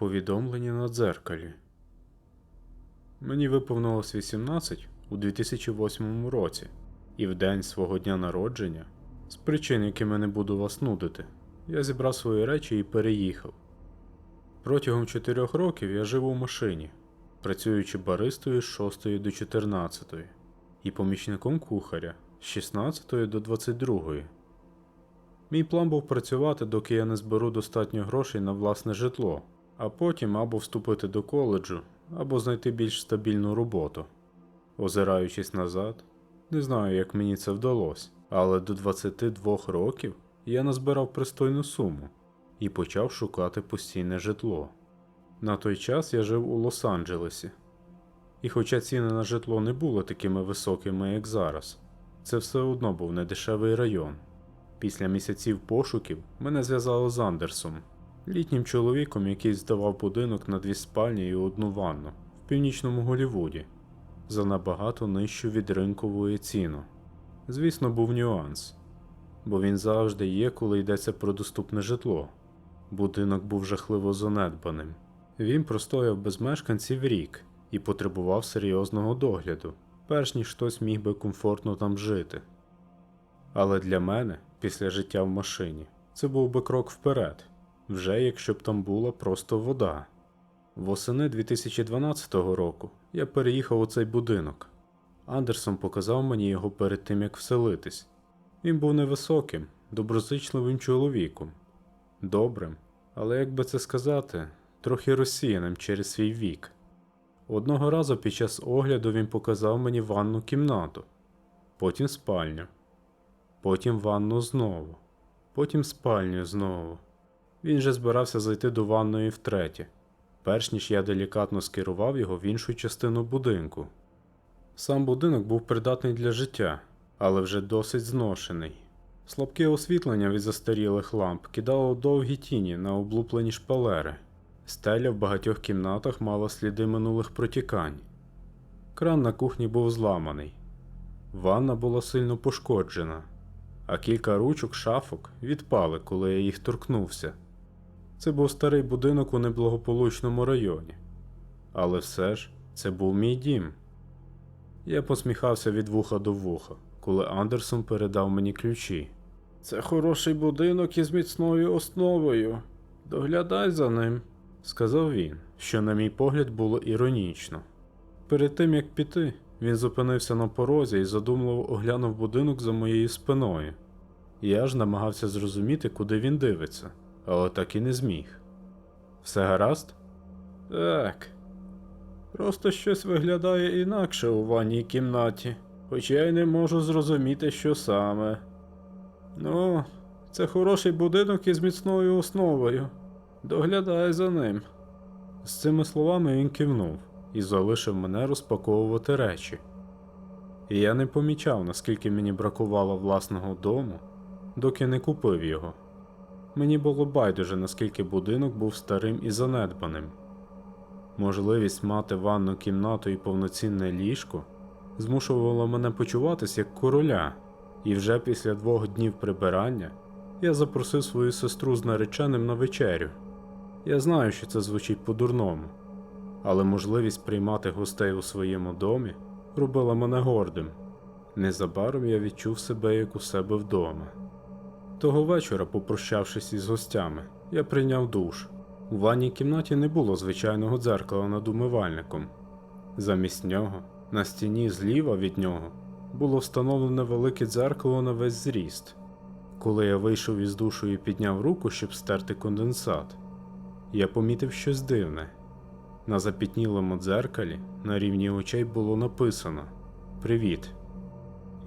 Повідомлення на дзеркалі. Мені виповнилось 18 у 2008 році, і в день свого дня народження, з причин, якими не буду вас нудити, я зібрав свої речі і переїхав. Протягом 4 років я жив у машині, працюючи баристою з 6 до 14 і помічником кухаря з 16 до 22. Мій план був працювати, доки я не зберу достатньо грошей на власне житло, а потім або вступити до коледжу, або знайти більш стабільну роботу. Озираючись назад, не знаю, як мені це вдалося, але до 22 років я назбирав пристойну суму і почав шукати постійне житло. На той час я жив у Лос-Анджелесі. І хоча ціни на житло не були такими високими, як зараз, це все одно був недешевий район. Після місяців пошуків мене зв'язали з Андерсом, літнім чоловіком, який здавав будинок на дві спальні і одну ванну в північному Голлівуді за набагато нижчу від ринкової ціну. Звісно, був нюанс, бо він завжди є, коли йдеться про доступне житло. Будинок був жахливо занедбаним. Він простояв без мешканців рік і потребував серйозного догляду, перш ніж хтось міг би комфортно там жити. Але для мене, після життя в машині, це був би крок вперед, вже якщо б там була просто вода. Восени 2012 року я переїхав у цей будинок. Андерсон показав мені його перед тим, як вселитись. Він був невисоким, доброзичливим чоловіком, добрим, але як би це сказати, трохи розсіяним через свій вік. Одного разу під час огляду він показав мені ванну кімнату, потім спальню, потім ванну знову, потім спальню знову. Він же збирався зайти до ванної втретє, перш ніж я делікатно скерував його в іншу частину будинку. Сам будинок був придатний для життя, але вже досить зношений. Слабке освітлення від застарілих ламп кидало довгі тіні на облуплені шпалери. Стеля в багатьох кімнатах мала сліди минулих протікань. Кран на кухні був зламаний. Ванна була сильно пошкоджена, а кілька ручок шафок відпали, коли я їх торкнувся. Це був старий будинок у неблагополучному районі. Але все ж це був мій дім. Я посміхався від вуха до вуха, коли Андерсон передав мені ключі. Це хороший будинок із міцною основою. Доглядай за ним, сказав він, що, на мій погляд, було іронічно. Перед тим як піти, він зупинився на порозі і задумливо оглянув будинок за моєю спиною. Я ж намагався зрозуміти, куди він дивиться, але так і не зміг. Все гаразд? Так. Просто щось виглядає інакше у ванній кімнаті, хоча я й не можу зрозуміти, що саме. Ну, це хороший будинок із міцною основою. Доглядай за ним. З цими словами він кивнув і залишив мене розпаковувати речі. І я не помічав, наскільки мені бракувало власного дому, доки не купив його. Мені було байдуже, наскільки будинок був старим і занедбаним. Можливість мати ванну кімнату і повноцінне ліжко змушувала мене почуватись як короля, і вже після двох днів прибирання я запросив свою сестру з нареченим на вечерю. Я знаю, що це звучить по-дурному, але можливість приймати гостей у своєму домі робила мене гордим. Незабаром я відчув себе як у себе вдома. Того вечора, попрощавшись із гостями, я прийняв душ. У ванній кімнаті не було звичайного дзеркала над умивальником. Замість нього, на стіні зліва від нього, було встановлене велике дзеркало на весь зріст. Коли я вийшов із душу і підняв руку, щоб стерти конденсат, я помітив щось дивне. На запітнілому дзеркалі на рівні очей було написано Привіт.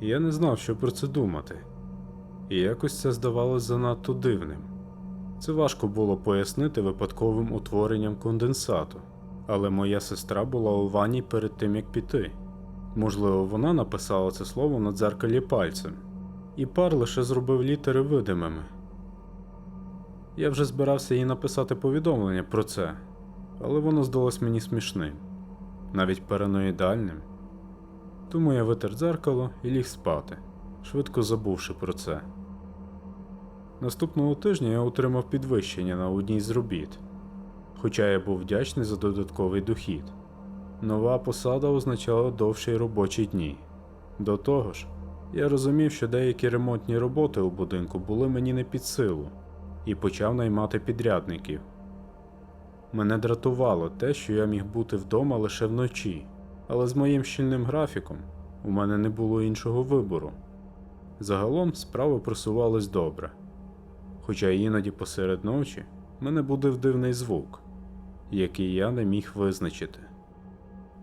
Я не знав, що про це думати, і якось це здавалось занадто дивним. Це важко було пояснити випадковим утворенням конденсату, але моя сестра була у ванні перед тим як піти. Можливо, вона написала це слово на дзеркалі пальцем, і пар лише зробив літери видимими. Я вже збирався їй написати повідомлення про це, але воно здалось мені смішним, навіть параноїдальним. Тому я витер дзеркало і ліг спати, швидко забувши про це. Наступного тижня я отримав підвищення на одній з робіт. хоча я був вдячний за додатковий дохід. Нова посада означала довші робочі дні. До того ж, я розумів, що деякі ремонтні роботи у будинку були мені не під силу, і почав наймати підрядників. Мене дратувало те, що я міг бути вдома лише вночі, але з моїм щільним графіком у мене не було іншого вибору. Загалом справи просувались добре, хоча іноді посеред ночі мене будив дивний звук, який я не міг визначити.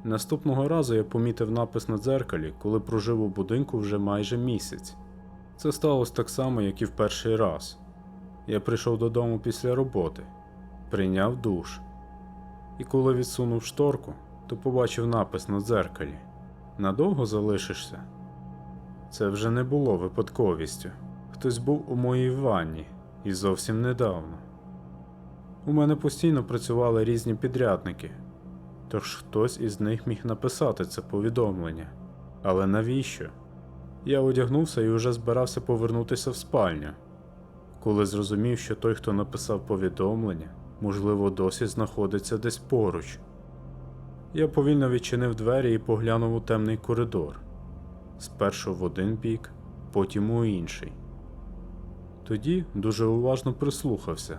Наступного разу я помітив напис на дзеркалі, коли прожив у будинку вже майже місяць. Це сталося так само, як і в перший раз. Я прийшов додому після роботи, прийняв душ. І коли відсунув шторку, то побачив напис на дзеркалі Надовго залишишся? Це вже не було випадковістю. Хтось був у моїй ванні і зовсім недавно. У мене постійно працювали різні підрядники, тож хтось із них міг написати це повідомлення. Але навіщо? Я одягнувся і уже збирався повернутися в спальню, коли зрозумів, що той, хто написав повідомлення, можливо, досі знаходиться десь поруч. Я повільно відчинив двері і поглянув у темний коридор. Спершу в один бік, потім у інший. Тоді дуже уважно прислухався,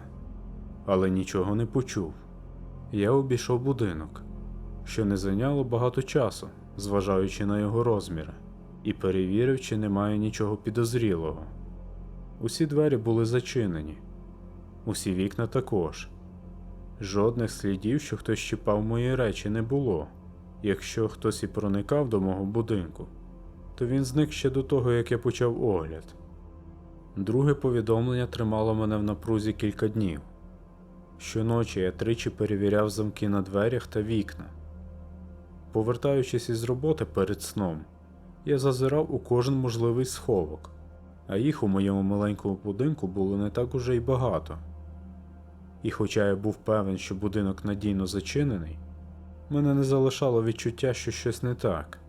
але нічого не почув. Я обійшов будинок, що не зайняло багато часу, зважаючи на його розміри, і перевірив, чи немає нічого підозрілого. Усі двері були зачинені, усі вікна також. Жодних слідів, що хтось чіпав мої речі, не було. Якщо хтось і проникав до мого будинку, то він зник ще до того, як я почав огляд. Друге повідомлення тримало мене в напрузі кілька днів. Щоночі я тричі перевіряв замки на дверях та вікна. Повертаючись із роботи перед сном, я зазирав у кожен можливий сховок, а їх у моєму маленькому будинку було не так уже й багато. І хоча я був певен, що будинок надійно зачинений, мене не залишало відчуття, що щось не так.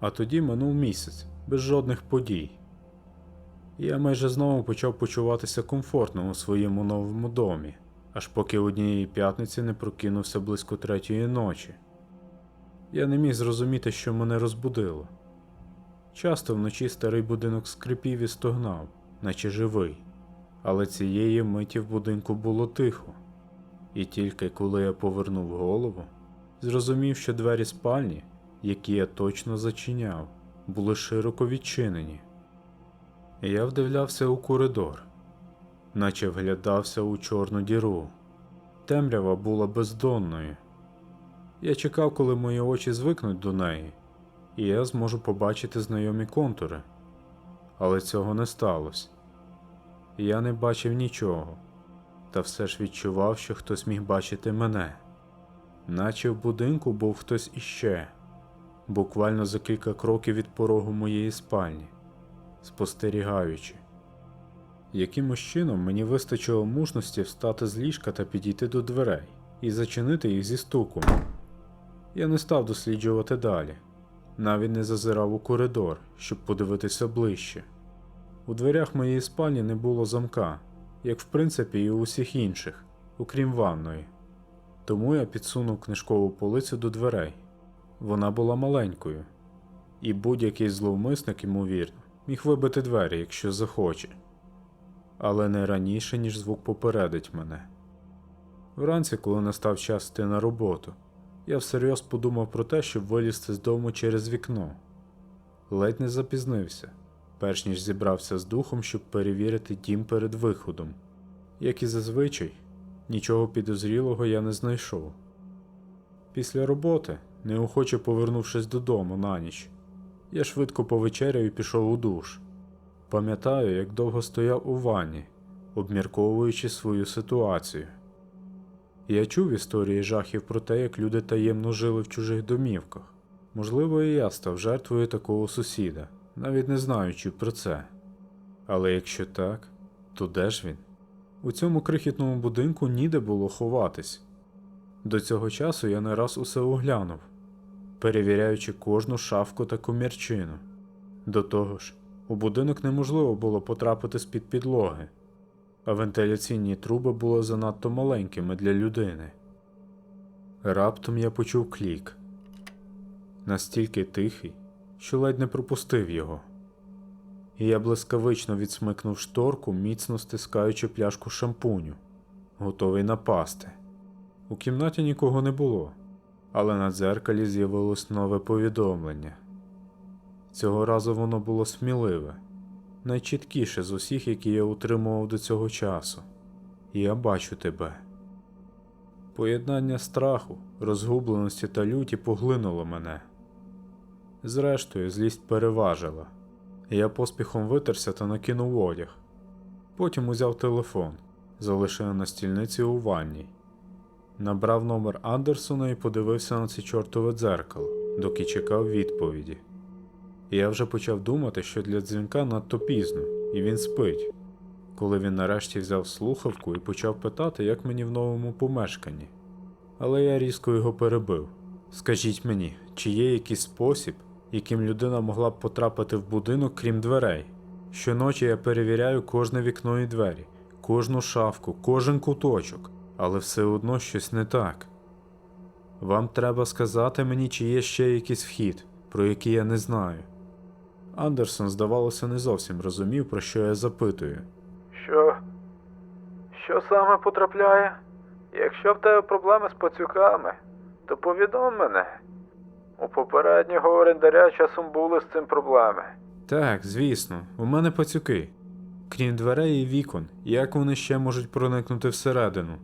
А тоді минув місяць без жодних подій. Я майже знову почав почуватися комфортно у своєму новому домі, аж поки однієї п'ятниці не прокинувся близько третьої ночі. Я не міг зрозуміти, що мене розбудило. Часто вночі старий будинок скрипів і стогнав, наче живий, але цієї миті в будинку було тихо, і тільки коли я повернув голову, зрозумів, що двері спальні, які я точно зачиняв, були широко відчинені. Я вдивлявся у коридор, наче вглядався у чорну діру. Темрява була бездонною. Я чекав, коли мої очі звикнуть до неї, і я зможу побачити знайомі контури. Але цього не сталося. Я не бачив нічого, та все ж відчував, що хтось міг бачити мене, наче в будинку був хтось іще, буквально за кілька кроків від порогу моєї спальні спостерігаючи. Якимось чином мені вистачило мужності встати з ліжка та підійти до дверей і зачинити їх зі стуком. Я не став досліджувати далі, навіть не зазирав у коридор, щоб подивитися ближче. У дверях моєї спальні не було замка, як в принципі і у усіх інших, окрім ванної. Тому я підсунув книжкову полицю до дверей. Вона була маленькою, і будь-який зловмисник, ймовірно, міг вибити двері, якщо захоче, але не раніше, ніж звук попередить мене. Вранці, коли настав час йти на роботу, я всерйоз подумав про те, щоб вилізти з дому через вікно. Ледь не запізнився, перш ніж зібрався з духом, щоб перевірити дім перед виходом. Як і зазвичай, нічого підозрілого я не знайшов. Після роботи, неохоче повернувшись додому на ніч, я швидко повечеряв і пішов у душ. Пам'ятаю, як довго стояв у ванні, обмірковуючи свою ситуацію. Я чув історії жахів про те, як люди таємно жили в чужих домівках. Можливо, і я став жертвою такого сусіда, навіть не знаючи про це. Але якщо так, то де ж він? У цьому крихітному будинку ніде було ховатись. До цього часу я не раз усе оглянув, перевіряючи кожну шафку та комірчину. До того ж, у будинок неможливо було потрапити з-під підлоги. а вентиляційні труби були занадто маленькими для людини. Раптом я почув клік. Настільки тихий, що ледь не пропустив його. І я блискавично відсмикнув шторку, міцно стискаючи пляшку шампуню, готовий напасти. У кімнаті нікого не було, але на дзеркалі з'явилось нове повідомлення. Цього разу воно було сміливе, найчіткіше з усіх, які я утримував до цього часу. Я бачу тебе. Поєднання страху, розгубленості та люті поглинуло мене. Зрештою, злість переважила. Я поспіхом витерся та накинув одяг. Потім узяв телефон, залишив на стільниці у ванній. Набрав номер Андерсона і подивився на це чортове дзеркало, доки чекав відповіді. Я вже почав думати, що для дзвінка надто пізно, і він спить. Коли він нарешті взяв слухавку і почав питати, як мені в новому помешканні. Але я різко його перебив. Скажіть мені, чи є якийсь спосіб, яким людина могла б потрапити в будинок, крім дверей? Щоночі я перевіряю кожне вікно і двері, кожну шафку, кожен куточок, але все одно щось не так. Вам треба сказати мені, чи є ще якийсь вхід, про який я не знаю. Андерсон, здавалося, не зовсім розумів, про що я запитую. Що? Що саме потрапляє? Якщо в тебе проблеми з пацюками, то повідом мене. У попереднього орендаря часом були з цим проблеми. Так, звісно, у мене пацюки. Крім дверей і вікон, як вони ще можуть проникнути всередину?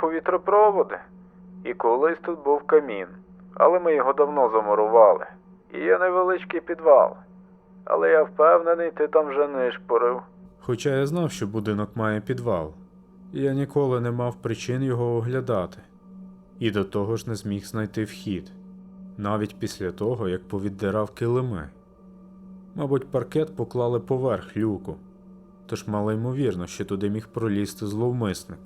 Повітропроводи. І колись тут був камін, але ми його давно замурували. І є невеличкий підвал. Але я впевнений, ти там вже не шпорив. Хоча я знав, що будинок має підвал, і я ніколи не мав причин його оглядати, і до того ж не зміг знайти вхід, навіть після того, як повіддирав килими. Мабуть, паркет поклали поверх люку, тож мало ймовірно, що туди міг пролізти зловмисник.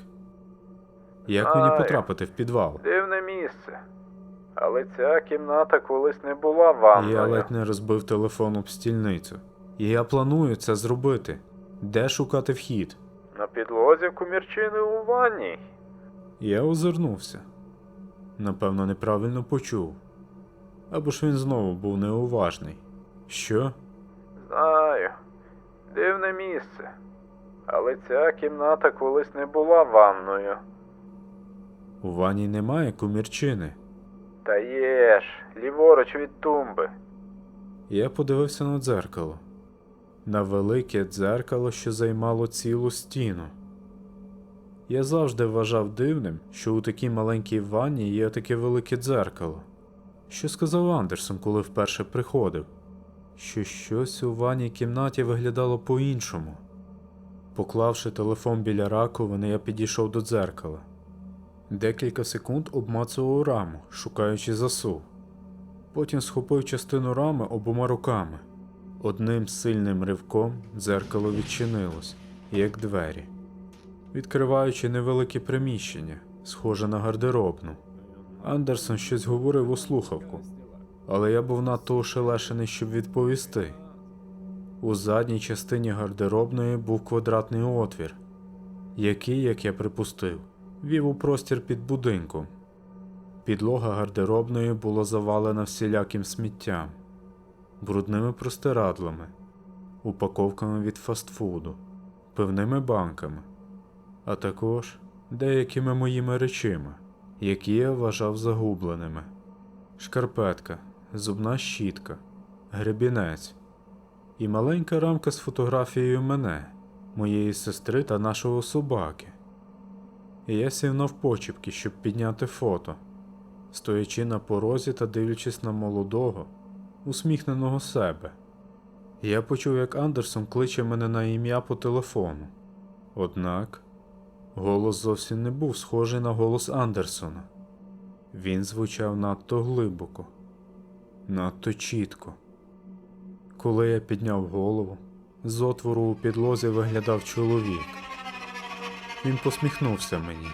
Як мені потрапити в підвал? Дивне місце. Але ця кімната колись не була ванною. Я ледь не розбив телефон об стільницю. І я планую це зробити. Де шукати вхід? На підлозі кумірчини у ванні. Я озирнувся. Напевно, неправильно почув. Або ж він знову був неуважний. Що? Знаю. Дивне місце. Але ця кімната колись не була ванною. У ванні немає кумірчини. Та є ж, ліворуч від тумби. Я подивився на дзеркало. На велике дзеркало, що займало цілу стіну. Я завжди вважав дивним, що у такій маленькій ванні є таке велике дзеркало. Що сказав Андерсон, коли вперше приходив? Що щось у ванній кімнаті виглядало по-іншому. Поклавши телефон біля раковини, я підійшов до дзеркала. Декілька секунд обмацував раму, шукаючи засув. Потім схопив частину рами обома руками. Одним сильним ривком дзеркало відчинилось, як двері, відкриваючи невелике приміщення, схоже на гардеробну. Андерсон щось говорив у слухавку, але я був надто ошелешений, щоб відповісти. У задній частині гардеробної був квадратний отвір, який, як я припустив, вів у простір під будинком. Підлога гардеробної була завалена всіляким сміттям, брудними простирадлами, упаковками від фастфуду, пивними банками, а також деякими моїми речима, які я вважав загубленими: шкарпетка, зубна щітка, гребінець і маленька рамка з фотографією мене, моєї сестри та нашого собаки. І я сів навпочіпки, щоб підняти фото, стоячи на порозі та дивлячись на молодого, усміхненого себе. Я почув, як Андерсон кличе мене на ім'я по телефону. Однак голос зовсім не був схожий на голос Андерсона. Він звучав надто глибоко, надто чітко. Коли я підняв голову, з отвору у підлозі виглядав чоловік. Він посміхнувся мені.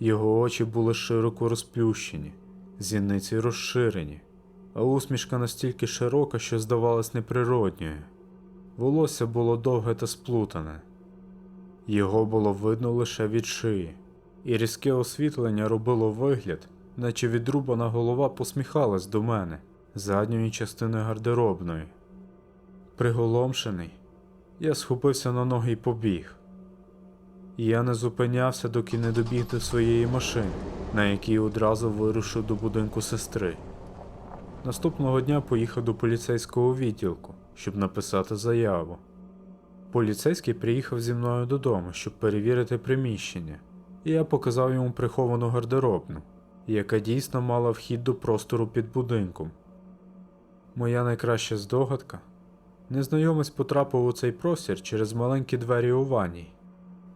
Його очі були широко розплющені, зіниці розширені, а усмішка настільки широка, що здавалась неприродньою. Волосся було довге та сплутане. Його було видно лише від шиї, і різке освітлення робило вигляд, наче відрубана голова посміхалась до мене задньої частини гардеробної. Приголомшений, я схопився на ноги і побіг. Я не зупинявся, доки не добіг до своєї машини, на якій одразу вирушив до будинку сестри. Наступного дня поїхав до поліцейського відділку, щоб написати заяву. Поліцейський приїхав зі мною додому, щоб перевірити приміщення, і я показав йому приховану гардеробну, яка дійсно мала вхід до простору під будинком. Моя найкраща здогадка незнайомець потрапив у цей простір через маленькі двері у ванній.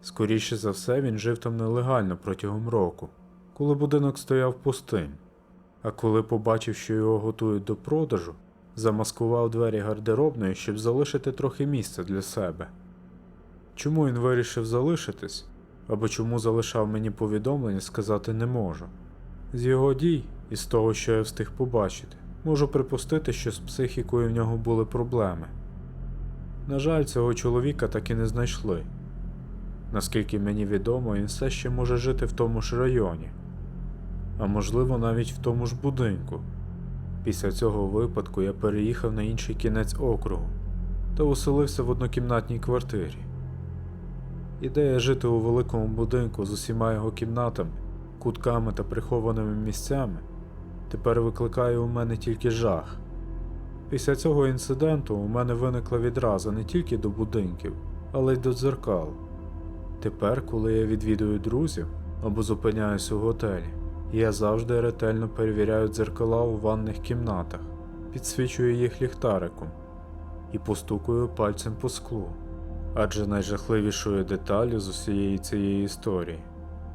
Скоріше за все, він жив там нелегально протягом року, коли будинок стояв пустим. А коли побачив, що його готують до продажу, замаскував двері гардеробної, щоб залишити трохи місця для себе. Чому він вирішив залишитись, або чому залишав мені повідомлення, сказати не можу. З його дій і з того, що я встиг побачити, можу припустити, що з психікою в нього були проблеми. На жаль, цього чоловіка так і не знайшли. Наскільки мені відомо, він все ще може жити в тому ж районі, а можливо навіть в тому ж будинку. Після цього випадку я переїхав на інший кінець округу та оселився в однокімнатній квартирі. Ідея жити у великому будинку з усіма його кімнатами, кутками та прихованими місцями тепер викликає у мене тільки жах. Після цього інциденту у мене виникла відраза не тільки до будинків, але й до дзеркал. Тепер, коли я відвідую друзів або зупиняюсь у готелі, я завжди ретельно перевіряю дзеркала у ванних кімнатах, підсвічую їх ліхтариком і постукую пальцем по склу. Адже найжахливішою деталлю з усієї цієї історії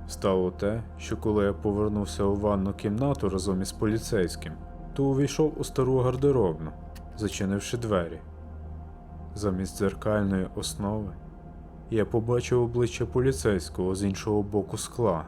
стало те, що коли я повернувся у ванну кімнату разом із поліцейським, то увійшов у стару гардеробну, зачинивши двері. Замість дзеркальної основи я побачив обличчя поліцейського з іншого боку скла.